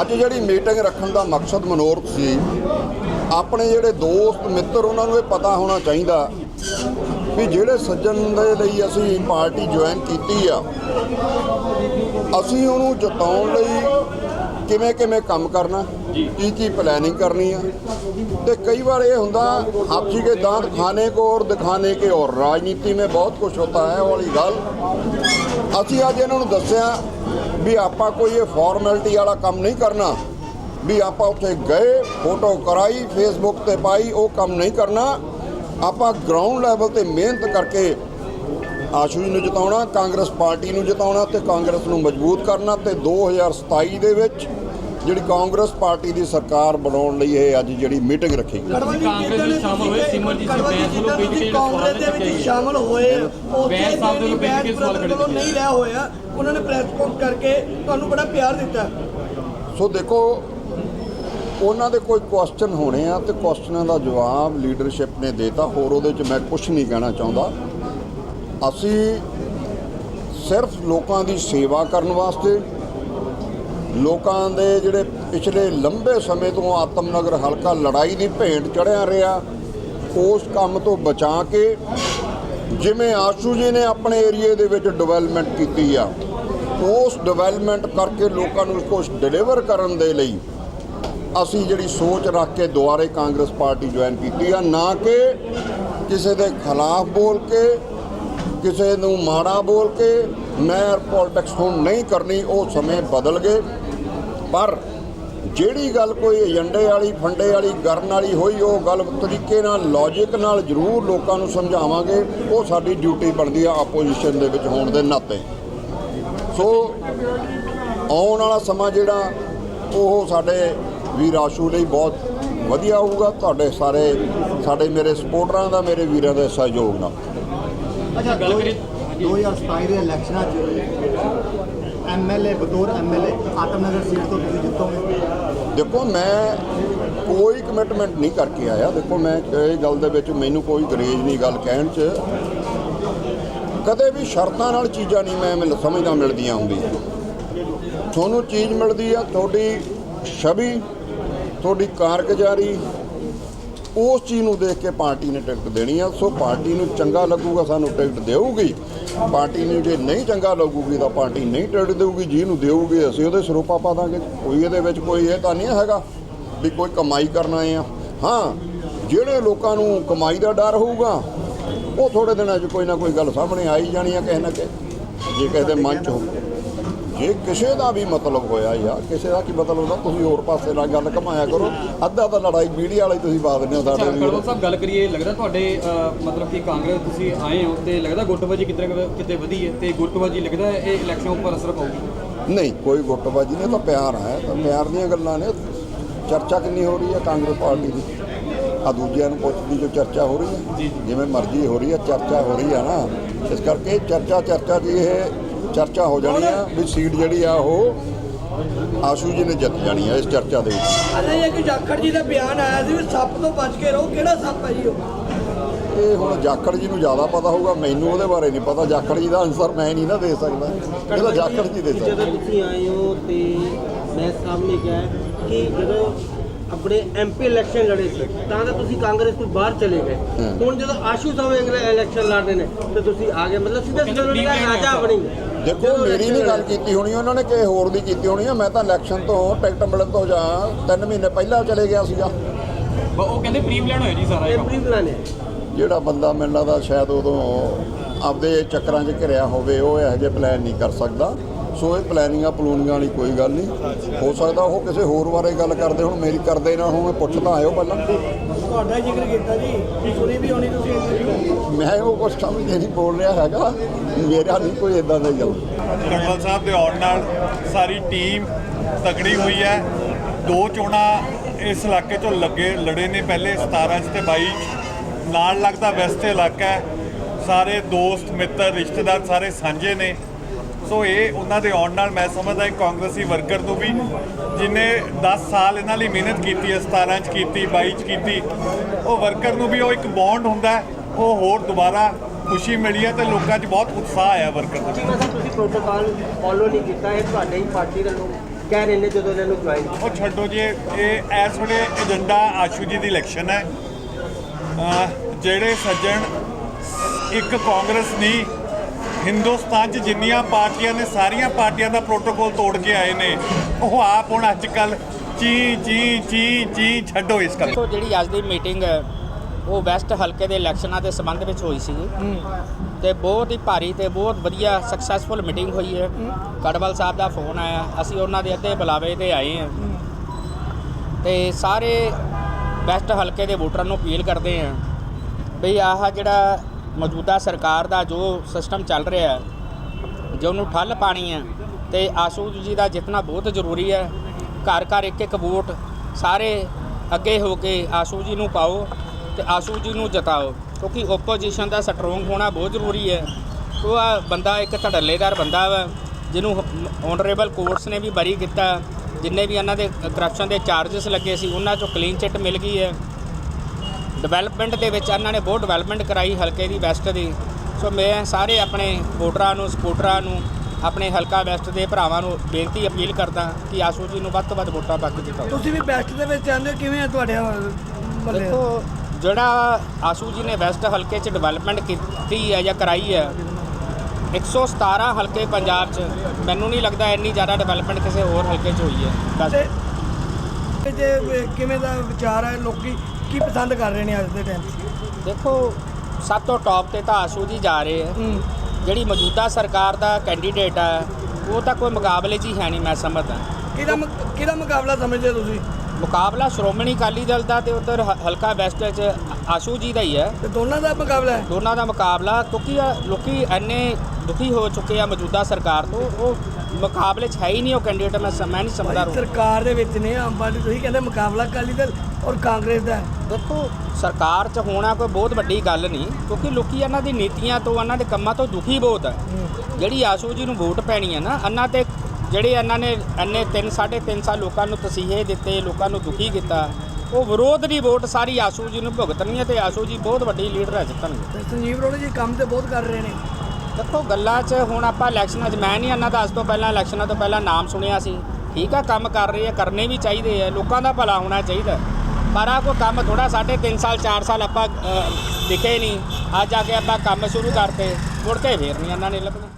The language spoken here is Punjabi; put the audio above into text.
ਅੱਜ ਜਿਹੜੀ ਮੀਟਿੰਗ ਰੱਖਣ ਦਾ ਮਕਸਦ ਮਨੋਰਥ ਸੀ ਆਪਣੇ ਜਿਹੜੇ ਦੋਸਤ ਮਿੱਤਰ ਉਹਨਾਂ ਨੂੰ ਇਹ ਪਤਾ ਹੋਣਾ ਚਾਹੀਦਾ ਵੀ ਜਿਹੜੇ ਸੱਜਣ ਦੇ ਲਈ ਅਸੀਂ ਪਾਰਟੀ ਜੁਆਇਨ ਕੀਤੀ ਆ ਅਸੀਂ ਉਹਨੂੰ ਜਿਤਾਉਣ ਲਈ ਕਿਵੇਂ ਕਿਵੇਂ ਕੰਮ ਕਰਨਾ ਕੀ ਕੀ ਪਲੈਨਿੰਗ ਕਰਨੀ ਆ। ਤੇ ਕਈ ਵਾਰ ਇਹ ਹੁੰਦਾ ਹਾਥੀ ਕੇ ਦਾंत ਖਾਣੇ ਕੋ ਔਰ ਦਿਖਾਣੇ ਕੇ ਔਰ। ਰਾਜਨੀਤੀ ਮੇਂ ਬਹੁਤ ਕੁਝ ਹੋਤਾ ਹੈ ਵਾਲੀ ਗੱਲ। ਅਸੀਂ ਅੱਜ ਇਹਨਾਂ ਨੂੰ ਦੱਸਿਆ ਵੀ ਆਪਾਂ ਕੋਈ ਇਹ ਫਾਰਮੈਲਿਟੀ ਵਾਲਾ ਕੰਮ ਨਹੀਂ ਕਰਨਾ। ਵੀ ਆਪਾਂ ਉੱਥੇ ਗਏ ਫੋਟੋ ਕਰਾਈ ਫੇਸਬੁੱਕ ਤੇ ਪਾਈ, ਉਹ ਕੰਮ ਨਹੀਂ ਕਰਨਾ। ਆਪਾਂ ਗਰਾਊਂਡ ਲੈਵਲ ਤੇ ਮਿਹਨਤ ਕਰਕੇ ਆਸ਼ੂ ਜੀ ਨੂੰ ਜਿਤਾਉਣਾ, ਕਾਂਗਰਸ ਪਾਰਟੀ ਨੂੰ ਜਿਤਾਉਣਾ ਤੇ ਕਾਂਗਰਸ ਨੂੰ ਮਜ਼ਬੂਤ ਕਰਨਾ ਤੇ 2027 ਦੇ ਵਿੱਚ ਜਿਹੜੀ ਕਾਂਗਰਸ ਪਾਰਟੀ ਦੀ ਸਰਕਾਰ ਬਣਾਉਣ ਲਈ ਇਹ ਅੱਜ ਜਿਹੜੀ ਮੀਟਿੰਗ ਰੱਖੀ ਗਈ। ਕਾਂਗਰਸ ਵਿੱਚ ਸ਼ਾਮਲ ਹੋਏ ਸਿਮਰਜੀਤ ਸਿੰਘ ਬੈਂਸ ਵੱਲੋਂ ਸਵਾਲ ਕਾਂਗਰਸ ਦੇ ਵਿੱਚ ਸ਼ਾਮਲ ਹੋਏ ਉੱਥੇ ਬੈਂਸ ਸਾਹਿਬ ਦੇ ਬੈਂਸ ਕੇ ਸਵਾਲ ਖੜੇ ਕੀਤੇ ਨਹੀਂ ਲਿਆ ਹੋਇਆ ਉਹਨਾਂ ਨੇ ਪ੍ਰੈਸ ਕਾਨਫਰੰਸ ਕਰਕੇ ਤੁਹਾਨੂੰ ਬੜਾ ਪਿਆਰ ਦਿੱਤਾ। ਸੋ ਦੇਖੋ ਉਹਨਾਂ ਦੇ ਕੋਈ ਕੁਐਸਚਨ ਹੋਣੇ ਆ ਤੇ ਕੁਐਸਚਨਾਂ ਦਾ ਜਵਾਬ ਲੀਡਰਸ਼ਿਪ ਨੇ ਦੇਤਾ ਹੋਰ ਉਹਦੇ 'ਚ ਮੈਂ ਕੁਝ ਨਹੀਂ ਕਹਿਣਾ ਚਾਹੁੰਦਾ। ਅਸੀਂ ਸਿਰਫ ਲੋਕਾਂ ਦੀ ਸੇਵਾ ਕਰਨ ਵਾਸਤੇ ਲੋਕਾਂ ਦੇ ਜਿਹੜੇ ਪਿਛਲੇ ਲੰਬੇ ਸਮੇਂ ਤੋਂ ਆਤਮਨਗਰ ਹਲਕਾ ਲੜਾਈ ਦੀ ਭੇਂਟ ਚੜਿਆ ਰਿਹਾ, ਉਸ ਕੰਮ ਤੋਂ ਬਚਾ ਕੇ ਜਿਵੇਂ ਆਸ਼ੂ ਜੀ ਨੇ ਆਪਣੇ ਏਰੀਏ ਦੇ ਵਿੱਚ ਡਿਵੈਲਪਮੈਂਟ ਕੀਤੀ ਆ, ਉਸ ਡਿਵੈਲਪਮੈਂਟ ਕਰਕੇ ਲੋਕਾਂ ਨੂੰ ਕੁਝ ਡਿਲੀਵਰ ਕਰਨ ਦੇ ਲਈ ਅਸੀਂ ਜਿਹੜੀ ਸੋਚ ਰੱਖ ਕੇ ਦੁਆਰੇ ਕਾਂਗਰਸ ਪਾਰਟੀ ਜੁਆਇਨ ਕੀਤੀ ਆ, ਨਾ ਕਿ ਕਿਸੇ ਦੇ ਖਿਲਾਫ ਬੋਲ ਕੇ, ਕਿਸੇ ਨੂੰ ਮਾੜਾ ਬੋਲ ਕੇ ਮੈਂ ਪੋਲਿਟਿਕਸ ਹੁਣ ਨਹੀਂ ਕਰਨੀ, ਉਹ ਸਮੇਂ ਬਦਲ ਗਏ। ਪਰ ਜਿਹੜੀ ਗੱਲ ਕੋਈ ਏਜੰਡੇ ਵਾਲੀ, ਫੰਡੇ ਵਾਲੀ ਕਰਨ ਵਾਲੀ ਹੋਈ, ਉਹ ਗੱਲ ਤਰੀਕੇ ਨਾਲ ਲੌਜੀਕ ਨਾਲ ਜ਼ਰੂਰ ਲੋਕਾਂ ਨੂੰ ਸਮਝਾਵਾਂਗੇ। ਉਹ ਸਾਡੀ ਡਿਊਟੀ ਬਣਦੀ ਆ ਆਪੋਜੀਸ਼ਨ ਦੇ ਵਿੱਚ ਹੋਣ ਦੇ ਨਾਤੇ। ਸੋ ਆਉਣ ਵਾਲਾ ਸਮਾਂ ਜਿਹੜਾ, ਉਹ ਸਾਡੇ ਵੀਰ ਆਸ਼ੂ ਲਈ ਬਹੁਤ ਵਧੀਆ ਹੋਊਗਾ। ਤੁਹਾਡੇ ਸਾਰੇ, ਸਾਡੇ ਮੇਰੇ ਸਪੋਰਟਰਾਂ ਦਾ, ਮੇਰੇ ਵੀਰਾਂ ਦੇ ਸਹਿਯੋਗ ਨਾਲ। ਅੱਛਾ, ਗੱਲ ਕਰੀਏ 2027 ਦੇ ਇਲੈਕਸ਼ਨਾਂ 'ਚ ਐਮਐਲਏ ਬਤੌਰ ਐਮਐਲਏ ਆਤਮਨਗਰ ਸੀਟ ਤੋਂ ਤੁਸੀਂ ਜਿੱਤੋਗੇ। ਦੇਖੋ, ਮੈਂ ਕੋਈ ਕਮਿਟਮੈਂਟ ਨਹੀਂ ਕਰਕੇ ਆਇਆ। ਦੇਖੋ, ਮੈਂ ਇਹ ਗੱਲ ਦੇ ਵਿੱਚ ਮੈਨੂੰ ਕੋਈ ਗਰੇਜ ਨਹੀਂ ਗੱਲ ਕਹਿਣ 'ਚ। ਕਦੇ ਵੀ ਸ਼ਰਤਾਂ ਨਾਲ ਚੀਜ਼ਾਂ ਨਹੀਂ ਮੈਂ ਮਿਲ ਸਮਝਦਾ ਮਿਲਦੀਆਂ ਹੁੰਦੀਆਂ। ਤੁਹਾਨੂੰ ਚੀਜ਼ ਮਿਲਦੀ ਆ, ਤੁਹਾਡੀ ਛਵੀ, ਤੁਹਾਡੀ ਕਾਰਗੁਜ਼ਾਰੀ, ਉਸ ਚੀਜ਼ ਨੂੰ ਦੇਖ ਕੇ ਪਾਰਟੀ ਨੇ ਟਿਕਟ ਦੇਣੀ ਆ। ਸੋ ਪਾਰਟੀ ਨੂੰ ਚੰਗਾ ਲੱਗੂਗਾ, ਸਾਨੂੰ ਟਿਕਟ ਦੇਊਗੀ। ਪਾਰਟੀ ਨੂੰ ਜੇ ਨਹੀਂ ਚੰਗਾ ਲੱਗੂਗੀ ਤਾਂ ਪਾਰਟੀ ਨਹੀਂ ਟਿਕਟ ਦੇਊਗੀ, ਜਿਹਨੂੰ ਦੇਊਗੀ ਅਸੀਂ ਉਹਦੇ ਸਰੋਪਾ ਪਾ ਦਾਂਗੇ। ਕੋਈ ਇਹਦੇ ਵਿੱਚ ਕੋਈ ਇਹ ਤਾਂ ਨਹੀਂ ਹੈਗਾ ਵੀ ਕੋਈ ਕਮਾਈ ਕਰਨਾ ਆ। ਹਾਂ, ਜਿਹੜੇ ਲੋਕਾਂ ਨੂੰ ਕਮਾਈ ਦਾ ਡਰ ਹੋਊਗਾ, ਉਹ ਥੋੜੇ ਦਿਨਾਂ 'ਚ ਕੋਈ ਨਾ ਕੋਈ ਗੱਲ ਸਾਹਮਣੇ ਆਈ ਜਾਣੀ ਆ, ਕਿਸੇ ਨਾ ਕਿਸੇ ਜੇ ਕਿਸੇ ਦੇ ਮਨ 'ਚ ਹੋ ਜੇ ਕਿਸੇ ਦਾ ਵੀ ਮਤਲਬ ਹੋਇਆ ਯਾਰ ਕਿਸੇ ਦਾ ਕੀ ਮਤਲਬ ਹੁੰਦਾ ਤੁਸੀਂ ਹੋਰ ਪਾਸੇ ਨਾਲ ਗੱਲ ਘਮਾਇਆ ਕਰੋ। ਅੱਧਾ ਤਾਂ ਲੜਾਈ ਮੀਡੀਆ ਵਾਲੀ ਤੁਸੀਂ ਪਾ ਦਿੰਦੇ ਹੋ ਸਾਡੇ ਵੀਰ। ਕਰਮਲ ਸਾਹਿਬ ਗੱਲ ਕਰੀਏ ਲੱਗਦਾ ਤੁਹਾਡੇ ਮਤਲਬ ਕਿ ਕਾਂਗਰਸ ਤੁਸੀਂ ਆਏ ਹੋ ਤੇ ਲੱਗਦਾ ਗੁੱਟਬਾਜੀ ਕਿਤੇ ਕਿਤੇ ਵਧੀ ਹੈ ਤੇ ਗੁੱਟਬਾਜੀ ਲੱਗਦਾ ਇਹ ਇਲੈਕਸ਼ਨ ਉੱਪਰ ਅਸਰ ਪਾਊਗੀ? ਨਹੀਂ ਕੋਈ ਗੁੱਟਬਾਜੀ ਨਹੀਂ ਤਾਂ ਪਿਆਰ ਹੈ। ਤਾਂ ਪਿਆਰ ਦੀਆਂ ਗੱਲਾਂ ਨੇ। ਚਰਚਾ ਕਿੰਨੀ ਹੋ ਰਹੀ ਹੈ ਕਾਂਗਰਸ ਪਾਰਟੀ ਦੀ? ਆ ਦੂਜਿਆਂ ਨੂੰ ਪੁੱਛਦੀ ਜੋ ਚਰਚਾ ਹੋ ਰਹੀ ਹੈ। ਜਿਵੇਂ ਮਰਜ਼ੀ ਹੋ ਰਹੀ ਹੈ ਚਰਚਾ ਹੋ ਰਹੀ ਹੈ ਨਾ। ਇਸ ਕਰਕੇ ਚਰਚਾ ਚਰਚਾ ਦੀ ਇਹ ਚਰਚਾ ਹੋ ਜਾਣੀ ਆ ਵੀ ਸੀਟ ਜਿਹੜੀ ਆ ਉਹ ਆਸ਼ੂ ਜੀ ਨੇ ਜਿੱਤ ਜਾਣੀ ਆ ਇਸ ਚਰਚਾ ਦੇ ਵਿੱਚ। ਅਜੇ ਇੱਕ ਜਾਖੜ ਜੀ ਦਾ ਬਿਆਨ ਆਇਆ ਸੀ ਵੀ ਸੱਪ ਤੋਂ ਬਚ ਕੇ ਰਹੋ ਕਿਹੜਾ ਸੱਪ ਹੈ ਜੀ ਉਹ? ਇਹ ਹੁਣ ਜਾਖੜ ਜੀ ਨੂੰ ਜ਼ਿਆਦਾ ਪਤਾ ਹੋਊਗਾ ਮੈਨੂੰ ਉਹਦੇ ਬਾਰੇ ਨਹੀਂ ਪਤਾ ਜਾਖੜ ਜੀ ਦਾ ਆਨਸਰ ਮੈਂ ਨਹੀਂ ਨਾ ਦੇ ਸਕਦਾ। ਇਹ ਤਾਂ ਜਾਖੜ ਜੀ ਦੇ ਸਕਦੇ। ਜਦੋਂ ਤੁਸੀਂ ਆਏ ਹੋ ਤੇ ਮੈਂ ਸਾਹਮਣੇ ਕਿਹਾ ਕਿ ਜਦੋਂ ਆਪਣੇ ਐਮਪੀ ਇਲੈਕਸ਼ਨ ਲੜੇ ਸੀ ਤਾਂ ਤਾਂ ਤੁਸੀਂ ਕਾਂਗਰਸ ਤੋਂ ਬਾਹਰ ਚਲੇ ਗਏ। ਹੁਣ ਜਦੋਂ ਆਸ਼ੂ ਸਾਹਿਬ ਇਲੈਕਸ਼ਨ ਲੜ ਰਹੇ ਨੇ ਤੇ ਤੁਸੀਂ ਆ ਗਏ ਮਤਲਬ ਸਿੱਧਾ ਸਿੱਧਾ ਉਹਨਾਂ ਦਾ ਰਾਜਾ ਬਣੀ। ਦੇਖੋ ਮੇਰੀ ਨਹੀਂ ਗੱਲ ਕੀਤੀ ਹੋਣੀ ਉਹਨਾਂ ਨੇ ਕਿਸੇ ਹੋਰ ਦੀ ਕੀਤੀ ਹੋਣੀ ਆ ਮੈਂ ਤਾਂ ਇਲੈਕਸ਼ਨ ਤੋਂ ਟਿਕਟ ਮਿਲਣ ਤੋਂ ਜਾਂ 3 ਮਹੀਨੇ ਪਹਿਲਾਂ ਚਲੇ ਗਿਆ ਸੀਗਾ। ਉਹ ਕਹਿੰਦੇ ਪ੍ਰੀ ਪਲਾਨ ਹੋਇਆ ਜੀ ਸਾਰਾ ਇਹ ਪ੍ਰੀ ਪਲਾਨ ਹੈ ਜਿਹੜਾ ਬੰਦਾ ਮੈਨੂੰ ਲੱਗਦਾ ਸ਼ਾਇਦ ਉਦੋਂ ਆਪਦੇ ਚੱਕਰਾਂ 'ਚ ਘਿਰਿਆ ਹੋਵੇ ਉਹ ਇਹੋ ਜਿਹੇ ਪਲਾਨ ਨਹੀਂ ਕਰ ਸਕਦਾ। ਸੋ ਇਹ ਪਲੈਨਿੰਗਾਂ ਪਲੂਨਿੰਗਾਂ ਵਾਲੀ ਕੋਈ ਗੱਲ ਨਹੀਂ। ਹੋ ਸਕਦਾ ਉਹ ਕਿਸੇ ਹੋਰ ਬਾਰੇ ਗੱਲ ਕਰਦੇ ਹੁਣ ਮੇਰੀ ਕਰਦੇ ਨਾ ਹੁਣ ਪੁੱਛਦਾ ਆਇਓ ਪਹਿਲਾਂ। ਤੁਹਾਡਾ ਜ਼ਿਕਰ ਕੀਤਾ ਜੀ। ਸੁਣੀ ਵੀ ਹੋਣੀ ਤੁਸੀਂ ਇੰਟਰਵਿਊ ਮੈਂ ਉਹ ਕੁਝ ਸਮਝ ਨਹੀਂ ਬੋਲ ਰਿਹਾ ਹੈਗਾ। ਮੇਰਾ ਨਹੀਂ ਕੋਈ ਇਦਾਂ ਦਾ ਗੱਲ ਕਰਨਲ ਸਾਹਿਬ ਦੇ ਆਉਣ ਨਾਲ ਸਾਰੀ ਟੀਮ ਤਕੜੀ ਹੋਈ ਹੈ। ਦੋ ਚੋਣਾਂ ਇਸ ਇਲਾਕੇ ਚੋਂ ਲੱਗੇ ਲੜੇ ਨੇ ਪਹਿਲੇ 17 ਚ ਤੇ 22 ਚ। ਨਾਲ ਲੱਗਦਾ ਵੈਸਟ ਇਲਾਕਾ ਹੈ। ਸਾਰੇ ਦੋਸਤ ਮਿੱਤਰ ਰਿਸ਼ਤੇਦਾਰ ਸਾਰੇ ਸਾਂਝੇ ਨੇ। ਸੋ ਇਹ ਉਹਨਾਂ ਦੇ ਆਉਣ ਨਾਲ ਮੈਂ ਸਮਝਦਾ ਇੱਕ ਕਾਂਗਰਸੀ ਵਰਕਰ ਨੂੰ ਵੀ ਜਿਨੇ 10 ਸਾਲ ਇਹਨਾਂ ਲਈ ਮਿਹਨਤ ਕੀਤੀ ਹੈ 17 ਚ ਕੀਤੀ 22 ਚ ਕੀਤੀ ਉਹ ਵਰਕਰ ਨੂੰ ਵੀ ਉਹ ਇੱਕ ਬੌਂਡ ਹੁੰਦਾ ਹੈ, ਉਹ ਹੋਰ ਦੁਬਾਰਾ ਖੁਸ਼ੀ ਮਿਲੀ ਹੈ ਤੇ ਲੋਕਾਂ 'ਚ ਬਹੁਤ ਉਤਸ਼ਾਹ ਆਇਆ ਵਰਕਰ ਦਾ। ਜੀ ਮੈਂ ਤੁਸੀਂ ਪ੍ਰੋਟੋਕਾਲ ਫੋਲੋ ਨਹੀਂ ਕੀਤਾ ਇਹ ਤੁਹਾਡੇ ਹੀ ਪਾਰਟੀ ਵੱਲੋਂ ਕਹਿ ਰਹੇ ਨੇ ਜਦੋਂ ਇਹਨਾਂ ਨੂੰ ਜੁਆਇਨ ਉਹ ਛੱਡੋ ਜੀ ਇਹ ਇਸ ਵੇਲੇ ਏਜੰਡਾ ਆਸ਼ੂ ਜੀ ਦੀ ਇਲੈਕਸ਼ਨ ਹੈ। ਜਿਹੜੇ ਸੱਜਣ ਇੱਕ ਕਾਂਗਰਸ ਨਹੀਂ ਹਿੰਦੁਸਤਾਨ 'ਚ ਜਿੰਨੀਆਂ ਪਾਰਟੀਆਂ ਨੇ ਸਾਰੀਆਂ ਪਾਰਟੀਆਂ ਦਾ ਪ੍ਰੋਟੋਕੋਲ ਤੋੜ ਕੇ ਆਏ ਨੇ। ਉਹ ਆਪ ਹੁਣ ਅੱਜ ਕੱਲ ਚੀ ਚੀ ਚੀ ਚੀ ਛੱਡੋ ਇਸ ਗੱਲ ਜਿਹੜੀ ਅੱਜ ਦੀ ਮੀਟਿੰਗ ਹੈ ਉਹ ਵੈਸਟ ਹਲਕੇ ਦੇ ਇਲੈਕਸ਼ਨਾਂ ਦੇ ਸੰਬੰਧ ਵਿੱਚ ਹੋਈ ਸੀ ਤੇ ਬਹੁਤ ਹੀ ਭਾਰੀ ਤੇ ਬਹੁਤ ਵਧੀਆ ਸਕਸੈਸਫੁਲ ਮੀਟਿੰਗ ਹੋਈ ਹੈ। ਕੜਵਲ ਸਾਹਿਬ ਦਾ ਫੋਨ ਆਇਆ। ਅਸੀਂ ਉਹਨਾਂ ਦੇ ਅੱਧੇ ਬੁਲਾਵੇ ਤੇ ਆਏ ਹਾਂ। ਤੇ ਸਾਰੇ ਵੈਸਟ ਹਲਕੇ ਦੇ ਵੋਟਰਾਂ ਨੂੰ ਅਪੀਲ ਕਰਦੇ ਹਾਂ। ਵੀ ਆਹ ਜਿਹੜਾ ਮੌਜੂਦਾ ਸਰਕਾਰ ਦਾ ਜੋ ਸਿਸਟਮ ਚੱਲ ਰਿਹਾ ਹੈ, ਜੋ ਉਹਨੂੰ ਠੱਲ ਪਾਣੀ ਹੈ, ਤੇ ਆਸ਼ੂ ਜੀ ਦਾ ਜਿੱਤਣਾ ਬਹੁਤ ਜ਼ਰੂਰੀ ਹੈ। ਘਰ ਘਰ ਇੱਕ ਇੱਕ ਵੋਟ ਸਾਰੇ ਅੱਗੇ ਹੋ ਕੇ ਆਸ਼ੂ ਜੀ ਨੂੰ ਪਾਓ ਤੇ ਆਸ਼ੂ ਜੀ ਨੂੰ ਜਿਤਾਓ, ਕਿਉਂਕਿ ਓਪੋਜੀਸ਼ਨ ਦਾ ਸਟਰੋਂਗ ਹੋਣਾ ਬਹੁਤ ਜ਼ਰੂਰੀ ਹੈ। ਉਹ ਆ ਬੰਦਾ ਇੱਕ ਧੜੱਲੇਦਾਰ ਬੰਦਾ ਵਾ, ਜਿਹਨੂੰ ਔਨਰੇਬਲ ਕੋਰਟਸ ਨੇ ਵੀ ਬਰੀ ਕੀਤਾ, ਜਿੰਨੇ ਵੀ ਇਹਨਾਂ ਦੇ ਕਰਪਸ਼ਨ ਦੇ ਚਾਰजेस ਲੱਗੇ ਸੀ, ਉਹਨਾਂ ਚੋਂ ਕਲੀਨ ਚਿੱਟ ਮਿਲ ਗਈ ਹੈ। ਡਿਵੈਲਪਮੈਂਟ ਦੇ ਵਿੱਚ ਇਹਨਾਂ ਨੇ ਬਹੁਤ ਡਿਵੈਲਪਮੈਂਟ ਕਰਾਈ ਹਲਕੇ ਦੀ ਵੈਸਟ ਦੀ। ਸੋ ਮੈਂ ਸਾਰੇ ਆਪਣੇ ਵੋਟਰਾਂ ਨੂੰ ਸਪੋਰਟਰਾਂ ਨੂੰ ਆਪਣੇ ਹਲਕਾ ਵੈਸਟ ਦੇ ਭਰਾਵਾਂ ਨੂੰ ਬੇਨਤੀ ਅਪੀਲ ਕਰਦਾ ਕਿ ਆਸ਼ੂ ਜੀ ਨੂੰ ਵੱਧ ਤੋਂ ਵੱਧ ਵੋਟਾਂ ਪਾ ਕੇ ਜਿਤਾਓ ਤੁਸੀਂ ਵੀ ਬੈਸਟ ਦੇ ਵਿੱਚ ਆਉਂਦੇ ਕਿਵੇਂ ਆ ਤੁਹਾਡੇ ਬੱਲੇ ਦੇਖੋ ਜਿਹੜਾ ਆਸ਼ੂ ਜੀ ਨੇ ਵੈਸਟ ਹਲਕੇ 'ਚ ਡਿਵੈਲਪਮੈਂਟ ਕੀਤੀ ਹੈ ਜਾਂ ਕਰਾਈ ਹੈ 117 ਹਲਕੇ ਪੰਜਾਬ 'ਚ ਮੈਨੂੰ ਨਹੀਂ ਲੱਗਦਾ ਇੰਨੀ ਜ਼ਿਆਦਾ ਡਿਵੈਲਪਮੈਂਟ ਕਿਸੇ ਹੋਰ ਹਲਕੇ 'ਚ ਹੋਈ ਹੈ। ਬਸ ਤੇ ਜੇ ਕਿਵੇਂ ਦਾ ਵਿਚਾਰ ਹੈ ਲੋਕੀ ਕੀ ਪਸੰਦ ਕਰ ਰਹੇ ਨੇ ਅੱਜ ਦੇ ਟਾਈਮ ਦੇਖੋ ਸਭ ਤੋਂ ਟੌਪ ਤੇ ਤਾਂ ਆਸ਼ੂ ਜੀ ਜਾ ਰਹੇ ਹੈ ਹੂੰ। ਜਿਹੜੀ ਮੌਜੂਦਾ ਸਰਕਾਰ ਦਾ ਕੈਂਡੀਡੇਟ ਹੈ ਉਹ ਤਾਂ ਕੋਈ ਮੁਕਾਬਲੇ 'ਚ ਹੀ ਹੈ ਨਹੀਂ ਮੈਂ ਸਮਝਦਾ। ਕਿਹਦਾ ਕਿਹਦਾ ਮੁਕਾਬਲਾ ਸਮਝਦੇ ਤੁਸੀਂ? ਮੁਕਾਬਲਾ ਸ਼੍ਰੋਮਣੀ ਅਕਾਲੀ ਦਲ ਦਾ ਤੇ ਉਧਰ ਹਲਕਾ ਵੈਸਟ 'ਚ ਆਸ਼ੂ ਜੀ ਦਾ ਹੀ ਹੈ ਤੇ ਦੋਨਾਂ ਦਾ ਮੁਕਾਬਲਾ ਹੈ? ਦੋਨਾਂ ਦਾ ਮੁਕਾਬਲਾ ਕਿਉਂਕਿ ਆ ਲੋਕੀ ਇੰਨੇ ਦੁਖੀ ਹੋ ਚੁੱਕੇ ਆ ਮੌਜੂਦਾ ਸਰਕਾਰ ਤੋਂ ਉਹ ਮੁਕਾਬਲੇ 'ਚ ਹੈ ਹੀ ਨਹੀਂ ਉਹ ਕੈਂਡੀਡੇਟ ਮੈਂ ਮੈਂ ਨਹੀਂ ਸਮਝਦਾ ਸਰਕਾਰ ਦੇ ਵਿੱਚ ਨੇ ਆਮ ਪਾਰਟੀ ਤੁਸੀਂ ਕਹਿੰਦੇ ਮੁਕਾਬਲਾ ਅਕਾਲੀ ਦਲ ਔਰ ਕਾਂਗਰਸ ਦਾ। ਹੈ। ਦੇਖੋ ਸਰਕਾਰ 'ਚ ਹੋਣਾ ਕੋਈ ਬਹੁਤ ਵੱਡੀ ਗੱਲ ਨਹੀਂ ਕਿਉਂਕਿ ਲੋਕੀ ਇਹਨਾਂ ਦੀ ਨੀਤੀਆਂ ਤੋਂ ਇਹਨਾਂ ਦੇ ਕੰਮਾਂ ਤੋਂ ਦੁਖੀ ਬਹੁਤ ਹੈ। ਜਿਹੜੀ ਆਸ਼ੂ ਜੀ ਨੂੰ ਵੋਟ ਪੈਣੀ ਹੈ ਨਾ ਇਹਨਾਂ ਤੇ ਜਿਹੜੇ ਇਹਨਾਂ ਨੇ ਇੰਨੇ 3 3.5 ਸਾਲ ਲੋਕਾਂ ਨੂੰ ਤਸੀਹੇ ਦਿੱਤੇ ਲੋਕਾਂ ਨੂੰ ਦੁਖੀ ਕੀਤਾ ਉਹ ਵਿਰੋਧ ਦੀ ਵੋਟ ਸਾਰੀ ਆਸ਼ੂ ਜੀ ਨੂੰ ਭੁਗਤਣੀ ਹੈ ਤੇ ਆਸ਼ੂ ਜੀ ਬਹੁਤ ਵੱਡੀ ਲੀਡਰ ਹੈ ਜਿੱਤਣਗੇ। ਤੇ ਸੰਜੀਵ ਰੋੜੇ ਜੀ ਕੰਮ ਤੇ ਬਹੁਤ ਕਰ ਰਹੇ ਨੇ। ਦੇਖੋ ਗੱਲਾਂ 'ਚ ਹੁਣ ਆਪਾਂ ਇਲੈਕਸ਼ਨਾਂ 'ਚ ਮੈਂ ਨਹੀਂ ਇਹਨਾਂ ਦਾ ਅੱਜ ਤੋਂ ਪਹਿਲਾਂ ਇਲੈਕਸ਼ਨਾਂ ਤੋਂ ਪਹਿਲਾਂ ਨਾਮ ਸੁਣਿਆ ਸੀ। ਠੀਕ ਆ ਕੰਮ ਕਰ ਰਹੇ ਆ ਕਰਨੇ ਵੀ ਚਾਹੀਦੇ ਆ ਲੋਕਾਂ ਦਾ ਭਲਾ ਹੋਣਾ ਚਾਹੀਦਾ। ਆ ਕੋਈ ਕੰਮ ਥੋੜਾ ਸਾਢੇ 3 ਸਾਲ 4 ਸਾਲ ਆਪਾਂ ਅ, ਦਿਖੇ ਨਹੀਂ। ਅੱਜ ਆ ਕੇ ਆਪਾਂ ਕੰਮ ਸ਼ੁਰੂ ਕਰਤੇ ਮੁੜ ਕੇ ਫੇਰ ਨਹੀਂ ਇਹਨਾਂ ਨੇ ਲੱਭਣਾ।